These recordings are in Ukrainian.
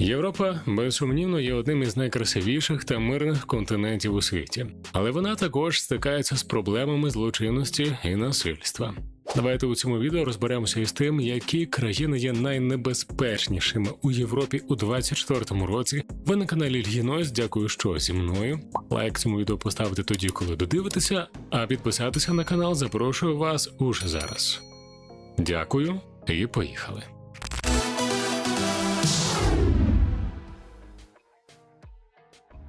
Європа безсумнівно є одним із найкрасивіших та мирних континентів у світі, але вона також стикається з проблемами злочинності і насильства. Давайте у цьому відео розберемося із тим, які країни є найнебезпечнішими у Європі у 24-му році. Ви на каналі Льгінось, дякую, що зі мною. Лайк цьому відео поставити тоді, коли додивитеся, а підписатися на канал запрошую вас уже зараз. Дякую і поїхали.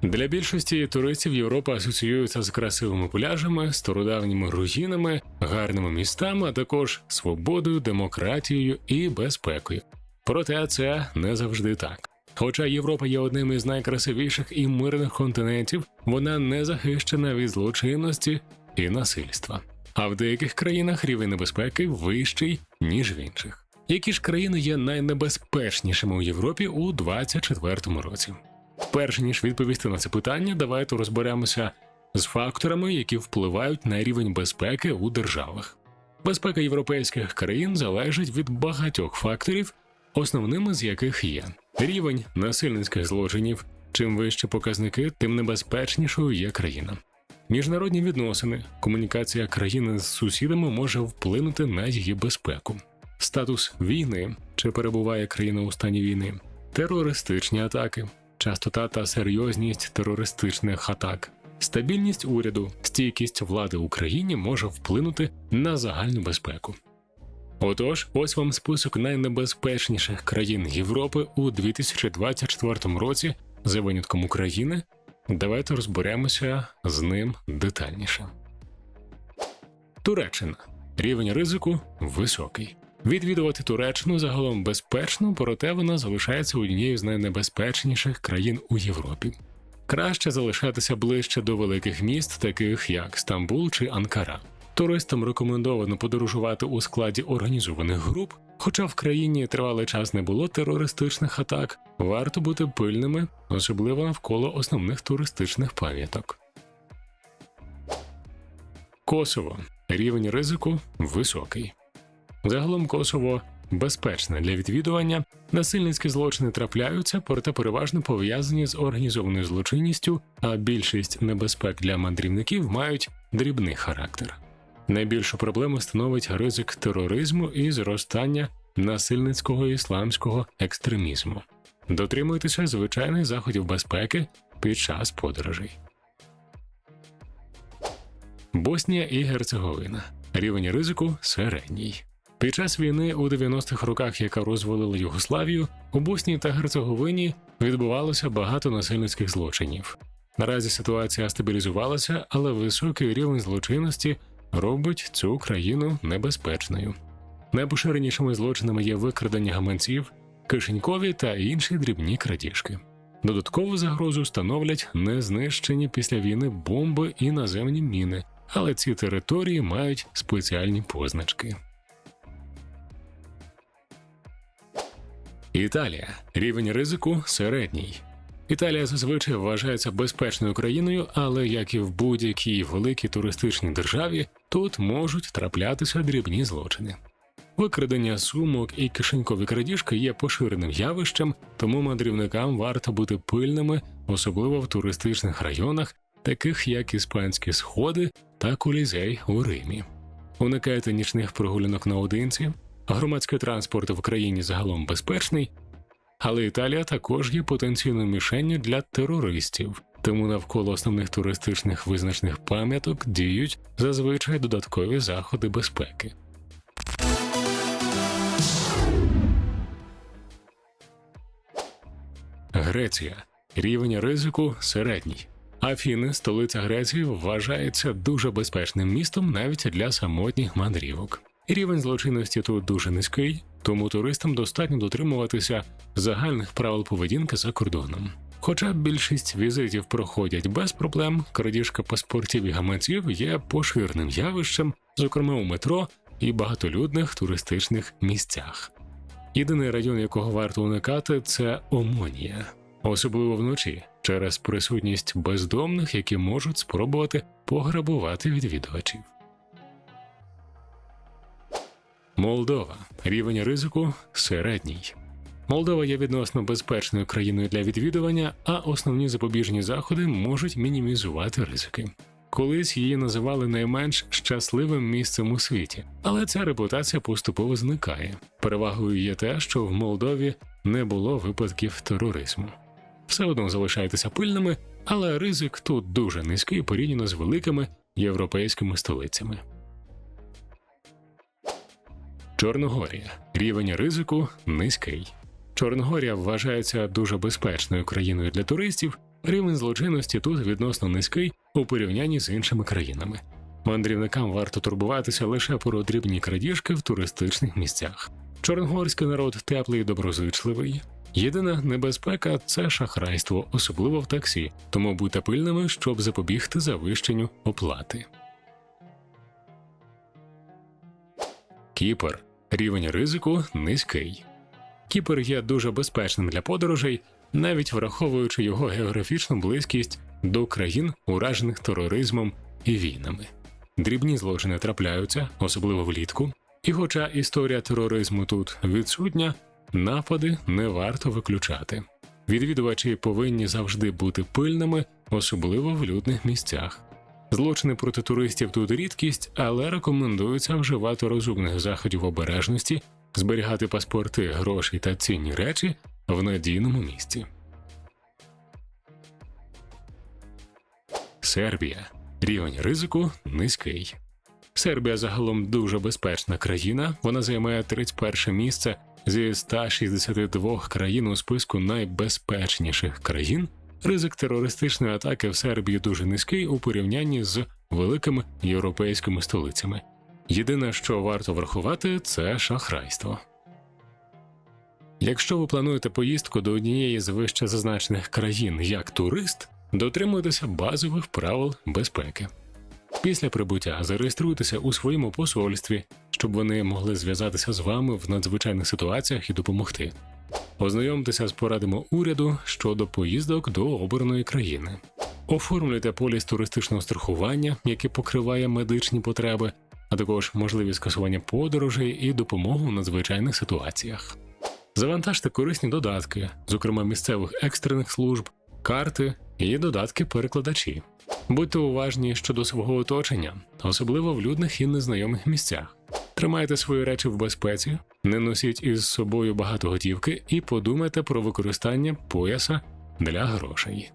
Для більшості туристів Європа асоціюється з красивими пляжами, стародавніми руїнами, гарними містами, а також свободою, демократією і безпекою. Проте це не завжди так. Хоча Європа є одним із найкрасивіших і мирних континентів, вона не захищена від злочинності і насильства. А в деяких країнах рівень небезпеки вищий ніж в інших. Які ж країни є найнебезпечнішими у Європі у 2024 році? Перш ніж відповісти на це питання, давайте розберемося з факторами, які впливають на рівень безпеки у державах. Безпека європейських країн залежить від багатьох факторів, основними з яких є рівень насильницьких злочинів. Чим вищі показники, тим небезпечнішою є країна. Міжнародні відносини, комунікація країни з сусідами може вплинути на її безпеку, статус війни, чи перебуває країна у стані війни, терористичні атаки, частота та серйозність терористичних атак, стабільність уряду, стійкість влади в Україні може вплинути на загальну безпеку. Отож, ось вам список найнебезпечніших країн Європи у 2024 році за винятком України. Давайте розберемося з ним детальніше. Туреччина. Рівень ризику високий. Відвідувати Туреччину загалом безпечно, проте вона залишається однією з найнебезпечніших країн у Європі. Краще залишатися ближче до великих міст, таких як Стамбул чи Анкара. Туристам рекомендовано подорожувати у складі організованих груп, хоча в країні тривалий час не було терористичних атак, варто бути пильними, особливо навколо основних туристичних пам'яток. Косово. Рівень ризику високий. Загалом Косово безпечне для відвідування. Насильницькі злочини трапляються, проте переважно пов'язані з організованою злочинністю, а більшість небезпек для мандрівників мають дрібний характер. Найбільшу проблему становить ризик тероризму і зростання насильницького ісламського екстремізму. Дотримуйтеся звичайних заходів безпеки під час подорожей. Боснія і Герцеговина. Рівень ризику середній. Під час війни у 90-х роках, яка розвалила Югославію, у Боснії та Герцеговині відбувалося багато насильницьких злочинів. Наразі ситуація стабілізувалася, але високий рівень злочинності робить цю країну небезпечною. Найпоширенішими злочинами є викрадення гаманців, кишенькові та інші дрібні крадіжки. Додаткову загрозу становлять незнищені після війни бомби і наземні міни, але ці території мають спеціальні позначки. Італія рівень ризику середній. Італія зазвичай вважається безпечною країною, але як і в будь-якій великій туристичній державі, тут можуть траплятися дрібні злочини. Викрадення сумок і кишенькові крадіжки є поширеним явищем, тому мандрівникам варто бути пильними, особливо в туристичних районах, таких як іспанські сходи та колізей у Римі. Уникайте нічних прогулянок наодинці, Громадський транспорт в країні загалом безпечний, але Італія також є потенційною мішенню для терористів, тому навколо основних туристичних визначних пам'яток діють зазвичай додаткові заходи безпеки. Греція рівень ризику середній. Афіни, столиця Греції, вважається дуже безпечним містом навіть для самотніх мандрівок. Рівень злочинності тут дуже низький, тому туристам достатньо дотримуватися загальних правил поведінки за кордоном. Хоча більшість візитів проходять без проблем, крадіжка паспортів і гаманців є поширеним явищем, зокрема у метро і багатолюдних туристичних місцях. Єдиний район, якого варто уникати, це Омонія, особливо вночі, через присутність бездомних, які можуть спробувати пограбувати відвідувачів. Молдова рівень ризику середній. Молдова є відносно безпечною країною для відвідування, а основні запобіжні заходи можуть мінімізувати ризики. Колись її називали найменш щасливим місцем у світі, але ця репутація поступово зникає. Перевагою є те, що в Молдові не було випадків тероризму. Все одно залишайтеся пильними, але ризик тут дуже низький порівняно з великими європейськими столицями. Чорногорія. Рівень ризику низький. Чорногорія вважається дуже безпечною країною для туристів. Рівень злочинності тут відносно низький у порівнянні з іншими країнами. Мандрівникам варто турбуватися лише про дрібні крадіжки в туристичних місцях. Чорногорський народ теплий і доброзичливий. Єдина небезпека це шахрайство, особливо в таксі, тому будьте пильними, щоб запобігти завищенню оплати. Кіпр. Рівень ризику низький. Кіпр є дуже безпечним для подорожей, навіть враховуючи його географічну близькість до країн, уражених тероризмом і війнами. Дрібні злочини трапляються, особливо влітку, і хоча історія тероризму тут відсутня, напади не варто виключати. Відвідувачі повинні завжди бути пильними, особливо в людних місцях. Злочини проти туристів тут рідкість, але рекомендується вживати розумних заходів обережності, зберігати паспорти, гроші та цінні речі в надійному місці. Сербія. Рівень ризику низький. Сербія загалом дуже безпечна країна. Вона займає 31 місце зі 162 країн у списку найбезпечніших країн. Ризик терористичної атаки в Сербії дуже низький у порівнянні з великими європейськими столицями. Єдине, що варто врахувати, це шахрайство. Якщо ви плануєте поїздку до однієї з вище зазначених країн як турист, дотримуйтеся базових правил безпеки. Після прибуття зареєструйтеся у своєму посольстві, щоб вони могли зв'язатися з вами в надзвичайних ситуаціях і допомогти. Ознайомтеся з порадами уряду щодо поїздок до обраної країни. Оформлюйте поліс туристичного страхування, яке покриває медичні потреби, а також можливість скасування подорожей і допомогу в надзвичайних ситуаціях. Завантажте корисні додатки, зокрема місцевих екстрених служб, карти і додатки-перекладачі. Будьте уважні щодо свого оточення, особливо в людних і незнайомих місцях. Тримайте свої речі в безпеці, не носіть із собою багато готівки і подумайте про використання пояса для грошей.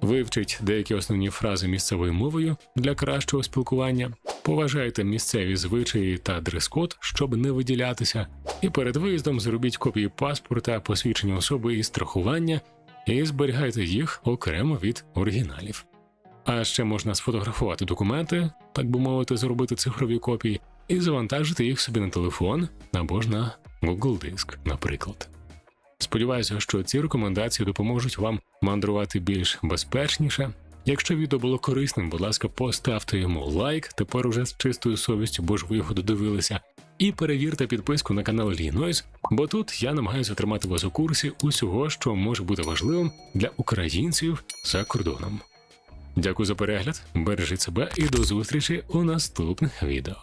Вивчіть деякі основні фрази місцевою мовою для кращого спілкування, поважайте місцеві звичаї та дрес-код, щоб не виділятися, і перед виїздом зробіть копії паспорта, посвідчення особи і страхування, і зберігайте їх окремо від оригіналів. А ще можна сфотографувати документи, так би мовити, зробити цифрові копії, і завантажити їх собі на телефон або ж на Google Диск, наприклад. Сподіваюся, що ці рекомендації допоможуть вам мандрувати більш безпечніше. Якщо відео було корисним, будь ласка, поставте йому лайк, тепер уже з чистою совістю, бо ж ви його додивилися. І перевірте підписку на канал Лінойс, бо тут я намагаюся тримати вас у курсі усього, що може бути важливим для українців за кордоном. Дякую за перегляд, бережіть себе і до зустрічі у наступних відео.